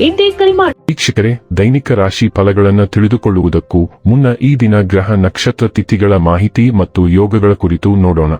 ಎಂದೇ ಕರೆ ಮಾಡಿ ವೀಕ್ಷಕರೇ, ದೈನಿಕ ರಾಶಿ ಫಲಗಳನ್ನು ತಿಳಿದುಕೊಳ್ಳುವುದಕ್ಕೂ ಮುನ್ನ ಈ ದಿನ ಗ್ರಹ ನಕ್ಷತ್ರ ತಿಥಿಗಳ ಮಾಹಿತಿ ಮತ್ತು ಯೋಗಗಳ ಕುರಿತು ನೋಡೋಣ.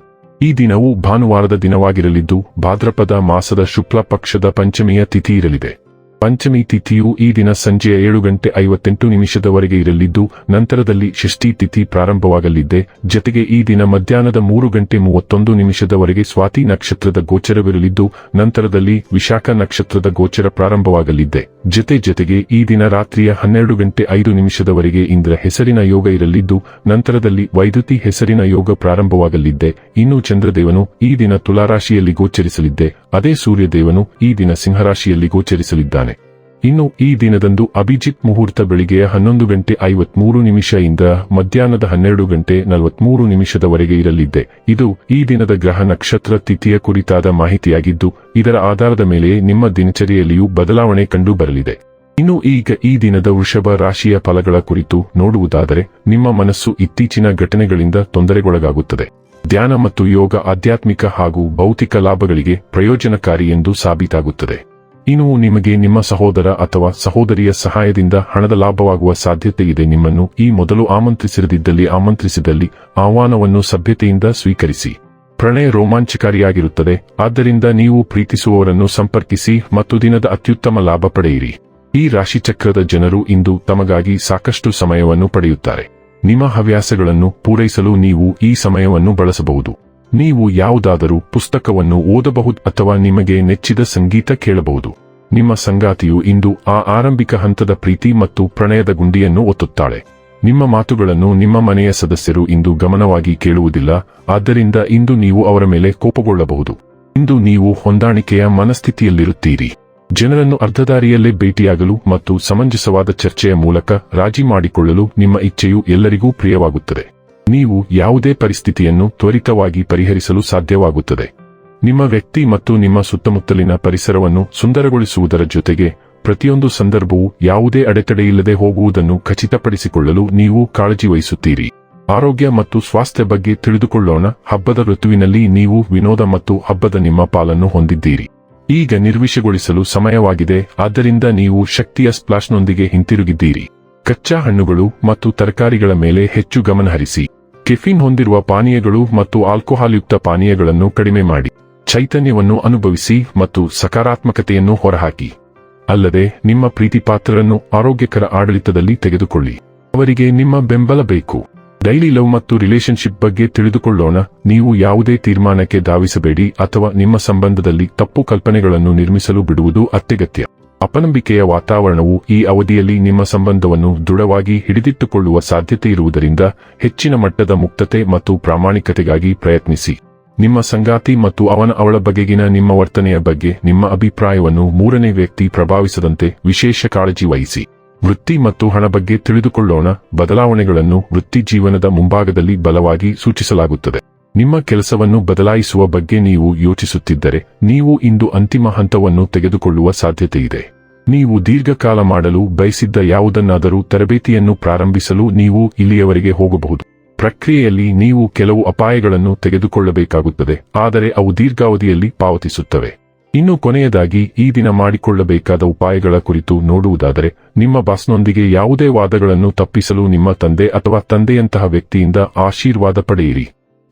ಈ ದಿನವು ಭಾನುವಾರದ ದಿನವಾಗಿರಲಿದ್ದು, ಭಾದ್ರಪದ ಮಾಸದ ಶುಕ್ಲ ಪಕ್ಷದ ಪಂಚಮಿಯ ತಿಥಿ ಇರಲಿದೆ. ಪಂಚಮಿ ತಿಥಿಯು ಈ ದಿನ ಸಂಜೆ ಏಳು ಗಂಟೆ ಐವತ್ತೆಂಟು ನಿಮಿಷದವರೆಗೆ ಇರಲಿದ್ದು, ನಂತರದಲ್ಲಿ ಷಷ್ಠಿ ತಿಥಿ ಪ್ರಾರಂಭವಾಗಲಿದೆ. ಜತೆಗೆ ಈ ದಿನ ಮಧ್ಯಾಹ್ನದ ಮೂರು ಗಂಟೆ ಮೂವತ್ತೊಂದು ನಿಮಿಷದವರೆಗೆ ಸ್ವಾತಿ ನಕ್ಷತ್ರದ ಗೋಚರವಿರಲಿದ್ದು, ನಂತರದಲ್ಲಿ ವಿಶಾಖ ನಕ್ಷತ್ರದ ಗೋಚರ ಪ್ರಾರಂಭವಾಗಲಿದ್ದೆ ಜತೆ ಜತೆಗೆ ಈ ದಿನ ರಾತ್ರಿಯ ಹನ್ನೆರಡು ಗಂಟೆ ಐದು ನಿಮಿಷದವರೆಗೆ ಇಂದ್ರ ಹೆಸರಿನ ಯೋಗ ಇರಲಿದ್ದು, ನಂತರದಲ್ಲಿ ವೈದ್ಯುತಿ ಹೆಸರಿನ ಯೋಗ ಪ್ರಾರಂಭವಾಗಲಿದ್ದೆ. ಇನ್ನು ಚಂದ್ರದೇವನು ಈ ದಿನ ತುಲಾರಾಶಿಯಲ್ಲಿ ಗೋಚರಿಸಲಿದ್ದೆ. ಅದೇ ಸೂರ್ಯದೇವನು ಈ ದಿನ ಸಿಂಹರಾಶಿಯಲ್ಲಿ ಗೋಚರಿಸಲಿದ್ದಾನೆ. ಇನ್ನು ಈ ದಿನದಂದು ಅಭಿಜಿತ್ ಮುಹೂರ್ತ ಬೆಳಿಗ್ಗೆಯ ಹನ್ನೊಂದು ಗಂಟೆ ಐವತ್ಮೂರು ಇಂದ ಮಧ್ಯಾಹ್ನದ ಹನ್ನೆರಡು ಗಂಟೆ ನಲವತ್ಮೂರು ನಿಮಿಷದವರೆಗೆ ಇರಲಿದ್ದೆ. ಇದು ಈ ದಿನದ ಗ್ರಹ ನಕ್ಷತ್ರ ತಿಥಿಯ ಕುರಿತಾದ ಮಾಹಿತಿಯಾಗಿದ್ದು, ಇದರ ಆಧಾರದ ಮೇಲೆ ನಿಮ್ಮ ದಿನಚರಿಯಲ್ಲಿಯೂ ಬದಲಾವಣೆ ಕಂಡು ಬರಲಿದೆ ಇನ್ನು ಈಗ ಈ ದಿನದ ವೃಷಭ ರಾಶಿಯ ಫಲಗಳ ಕುರಿತು ನೋಡುವುದಾದರೆ, ನಿಮ್ಮ ಮನಸ್ಸು ಇತ್ತೀಚಿನ ಘಟನೆಗಳಿಂದ ತೊಂದರೆಗೊಳಗಾಗುತ್ತದೆ. ಧ್ಯಾನ ಮತ್ತು ಯೋಗ ಆಧ್ಯಾತ್ಮಿಕ ಹಾಗೂ ಭೌತಿಕ ಲಾಭಗಳಿಗೆ ಪ್ರಯೋಜನಕಾರಿ ಎಂದು ಸಾಬೀತಾಗುತ್ತದೆ. ಇನ್ನು ನಿಮಗೆ ನಿಮ್ಮ ಸಹೋದರ ಅಥವಾ ಸಹೋದರಿಯ ಸಹಾಯದಿಂದ ಹಣದ ಲಾಭವಾಗುವ ಸಾಧ್ಯತೆ ಇದೆ. ನಿಮ್ಮನ್ನು ಈ ಮೊದಲು ಆಮಂತ್ರಿಸಿರದಿದ್ದಲ್ಲಿ ಆಮಂತ್ರಿಸಿದಲ್ಲಿ ಆಹ್ವಾನವನ್ನು ಸಭ್ಯತೆಯಿಂದ ಸ್ವೀಕರಿಸಿ. ಪ್ರಣಯ ರೋಮಾಂಚಕಾರಿಯಾಗಿರುತ್ತದೆ. ಆದ್ದರಿಂದ ನೀವು ಪ್ರೀತಿಸುವವರನ್ನು ಸಂಪರ್ಕಿಸಿ ಮತ್ತು ದಿನದ ಅತ್ಯುತ್ತಮ ಲಾಭ ಪಡೆಯಿರಿ. ಈ ರಾಶಿಚಕ್ರದ ಜನರು ಇಂದು ತಮಗಾಗಿ ಸಾಕಷ್ಟು ಸಮಯವನ್ನು ಪಡೆಯುತ್ತಾರೆ. ನಿಮ್ಮ ಹವ್ಯಾಸಗಳನ್ನು ಪೂರೈಸಲು ನೀವು ಈ ಸಮಯವನ್ನು ಬಳಸಬಹುದು. ನೀವು ಯಾವುದಾದರೂ ಪುಸ್ತಕವನ್ನು ಓದಬಹುದು ಅಥವಾ ನಿಮಗೆ ನೆಚ್ಚಿದ ಸಂಗೀತ ಕೇಳಬಹುದು. ನಿಮ್ಮ ಸಂಗಾತಿಯು ಇಂದು ಆ ಆರಂಭಿಕ ಹಂತದ ಪ್ರೀತಿ ಮತ್ತು ಪ್ರಣಯದ ಗುಂಡಿಯನ್ನು ಒತ್ತುತ್ತಾಳೆ. ನಿಮ್ಮ ಮಾತುಗಳನ್ನು ನಿಮ್ಮ ಮನೆಯ ಸದಸ್ಯರು ಇಂದು ಗಮನವಾಗಿ ಕೇಳುವುದಿಲ್ಲ, ಆದ್ದರಿಂದ ಇಂದು ನೀವು ಅವರ ಮೇಲೆ ಕೋಪಗೊಳ್ಳಬಹುದು. ಇಂದು ನೀವು ಹೊಂದಾಣಿಕೆಯ ಮನಸ್ಥಿತಿಯಲ್ಲಿರುತ್ತೀರಿ. ಜನರನ್ನು ಅರ್ಧದಾರಿಯಲ್ಲೇ ಭೇಟಿಯಾಗಲು ಮತ್ತು ಸಮಂಜಸವಾದ ಚರ್ಚೆಯ ಮೂಲಕ ರಾಜಿ ಮಾಡಿಕೊಳ್ಳಲು ನಿಮ್ಮ ಇಚ್ಛೆಯು ಎಲ್ಲರಿಗೂ ಪ್ರಿಯವಾಗುತ್ತದೆ. ನೀವು ಯಾವುದೇ ಪರಿಸ್ಥಿತಿಯನ್ನು ತ್ವರಿತವಾಗಿ ಪರಿಹರಿಸಲು ಸಾಧ್ಯವಾಗುತ್ತದೆ. ನಿಮ್ಮ ವ್ಯಕ್ತಿ ಮತ್ತು ನಿಮ್ಮ ಸುತ್ತಮುತ್ತಲಿನ ಪರಿಸರವನ್ನು ಸುಂದರಗೊಳಿಸುವುದರ ಜೊತೆಗೆ ಪ್ರತಿಯೊಂದು ಸಂದರ್ಭವೂ ಯಾವುದೇ ಅಡೆತಡೆಯಿಲ್ಲದೆ ಹೋಗುವುದನ್ನು ಖಚಿತಪಡಿಸಿಕೊಳ್ಳಲು ನೀವು ಕಾಳಜಿ ವಹಿಸುತ್ತೀರಿ. ಆರೋಗ್ಯ ಮತ್ತು ಸ್ವಾಸ್ಥ್ಯ ಬಗ್ಗೆ ತಿಳಿದುಕೊಳ್ಳೋಣ. ಹಬ್ಬದ ಋತುವಿನಲ್ಲಿ ನೀವು ವಿನೋದ ಮತ್ತು ಹಬ್ಬದ ನಿಮ್ಮ ಪಾಲನ್ನು ಹೊಂದಿದ್ದೀರಿ. ಈಗ ನಿರ್ವಿಷಗೊಳಿಸಲು ಸಮಯವಾಗಿದೆ. ಆದ್ದರಿಂದ ನೀವು ಶಕ್ತಿಯ ಸ್ಪ್ಲಾಶ್ನೊಂದಿಗೆ ಹಿಂತಿರುಗಿದ್ದೀರಿ. ಕಚ್ಚಾ ಹಣ್ಣುಗಳು ಮತ್ತು ತರಕಾರಿಗಳ ಮೇಲೆ ಹೆಚ್ಚು ಗಮನಹರಿಸಿ. ಕೆಫಿನ್ ಹೊಂದಿರುವ ಪಾನೀಯಗಳು ಮತ್ತು ಆಲ್ಕೋಹಾಲ್ಯುಕ್ತ ಪಾನೀಯಗಳನ್ನು ಕಡಿಮೆ ಮಾಡಿ. ಚೈತನ್ಯವನ್ನು ಅನುಭವಿಸಿ ಮತ್ತು ಸಕಾರಾತ್ಮಕತೆಯನ್ನು ಹೊರಹಾಕಿ. ಅಲ್ಲದೆ, ನಿಮ್ಮ ಪ್ರೀತಿಪಾತ್ರರನ್ನು ಆರೋಗ್ಯಕರ ಆಡಳಿತದಲ್ಲಿ ತೆಗೆದುಕೊಳ್ಳಿ. ಅವರಿಗೆ ನಿಮ್ಮ ಬೆಂಬಲ ಬೇಕು. ಡೈಲಿ ಲವ್ ಮತ್ತು ರಿಲೇಶನ್ಶಿಪ್ ಬಗ್ಗೆ ತಿಳಿದುಕೊಳ್ಳೋಣ. ನೀವು ಯಾವುದೇ ತೀರ್ಮಾನಕ್ಕೆ ಧಾವಿಸಬೇಡಿ ಅಥವಾ ನಿಮ್ಮ ಸಂಬಂಧದಲ್ಲಿ ತಪ್ಪು ಕಲ್ಪನೆಗಳನ್ನು ನಿರ್ಮಿಸಲು ಬಿಡುವುದು ಅತ್ಯಗತ್ಯ. ಅಪನಂಬಿಕೆಯ ವಾತಾವರಣವು ಈ ಅವಧಿಯಲ್ಲಿ ನಿಮ್ಮ ಸಂಬಂಧವನ್ನು ದೃಢವಾಗಿ ಹಿಡಿದಿಟ್ಟುಕೊಳ್ಳುವ ಸಾಧ್ಯತೆ ಇರುವುದರಿಂದ ಹೆಚ್ಚಿನ ಮಟ್ಟದ ಮುಕ್ತತೆ ಮತ್ತು ಪ್ರಾಮಾಣಿಕತೆಗಾಗಿ ಪ್ರಯತ್ನಿಸಿ. ನಿಮ್ಮ ಸಂಗಾತಿ ಮತ್ತು ಅವನ ಅವಳ ಬಗೆಗಿನ ನಿಮ್ಮ ವರ್ತನೆಯ ಬಗ್ಗೆ ನಿಮ್ಮ ಅಭಿಪ್ರಾಯವನ್ನು ಮೂರನೇ ವ್ಯಕ್ತಿ ಪ್ರಭಾವಿಸದಂತೆ ವಿಶೇಷ ಕಾಳಜಿ ವಹಿಸಿ. ವೃತ್ತಿ ಮತ್ತು ಹಣ ಬಗ್ಗೆ ತಿಳಿದುಕೊಳ್ಳೋಣ, ಬದಲಾವಣೆಗಳನ್ನು ವೃತ್ತಿ ಜೀವನದ ಮುಂಭಾಗದಲ್ಲಿ ಬಲವಾಗಿ ಸೂಚಿಸಲಾಗುತ್ತದೆ. ನಿಮ್ಮ ಕೆಲಸವನ್ನು ಬದಲಾಯಿಸುವ ಬಗ್ಗೆ ನೀವು ಯೋಚಿಸುತ್ತಿದ್ದರೆ, ನೀವು ಇಂದು ಅಂತಿಮ ಹಂತವನ್ನು ತೆಗೆದುಕೊಳ್ಳುವ ಸಾಧ್ಯತೆಯಿದೆ. ನೀವು ದೀರ್ಘಕಾಲ ಮಾಡಲು ಬಯಸಿದ್ದ ಯಾವುದನ್ನಾದರೂ ತರಬೇತಿಯನ್ನು ಪ್ರಾರಂಭಿಸಲು ನೀವು ಇಲ್ಲಿಯವರೆಗೆ ಹೋಗಬಹುದು. ಪ್ರಕ್ರಿಯೆಯಲ್ಲಿ ನೀವು ಕೆಲವು ಅಪಾಯಗಳನ್ನು ತೆಗೆದುಕೊಳ್ಳಬೇಕಾಗುತ್ತದೆ, ಆದರೆ ಅವು ದೀರ್ಘಾವಧಿಯಲ್ಲಿ ಪಾವತಿಸುತ್ತವೆ. ಇನ್ನು ಕೊನೆಯದಾಗಿ, ಈ ದಿನ ಮಾಡಿಕೊಳ್ಳಬೇಕಾದ ಉಪಾಯಗಳ ಕುರಿತು ನೋಡುವುದಾದರೆ, ನಿಮ್ಮ ಬಾಸ್ನೊಂದಿಗೆ ಯಾವುದೇ ವಾದಗಳನ್ನು ತಪ್ಪಿಸಲು ನಿಮ್ಮ ತಂದೆ ಅಥವಾ ತಂದೆಯಂತಹ ವ್ಯಕ್ತಿಯಿಂದ ಆಶೀರ್ವಾದ ಪಡೆಯಿರಿ.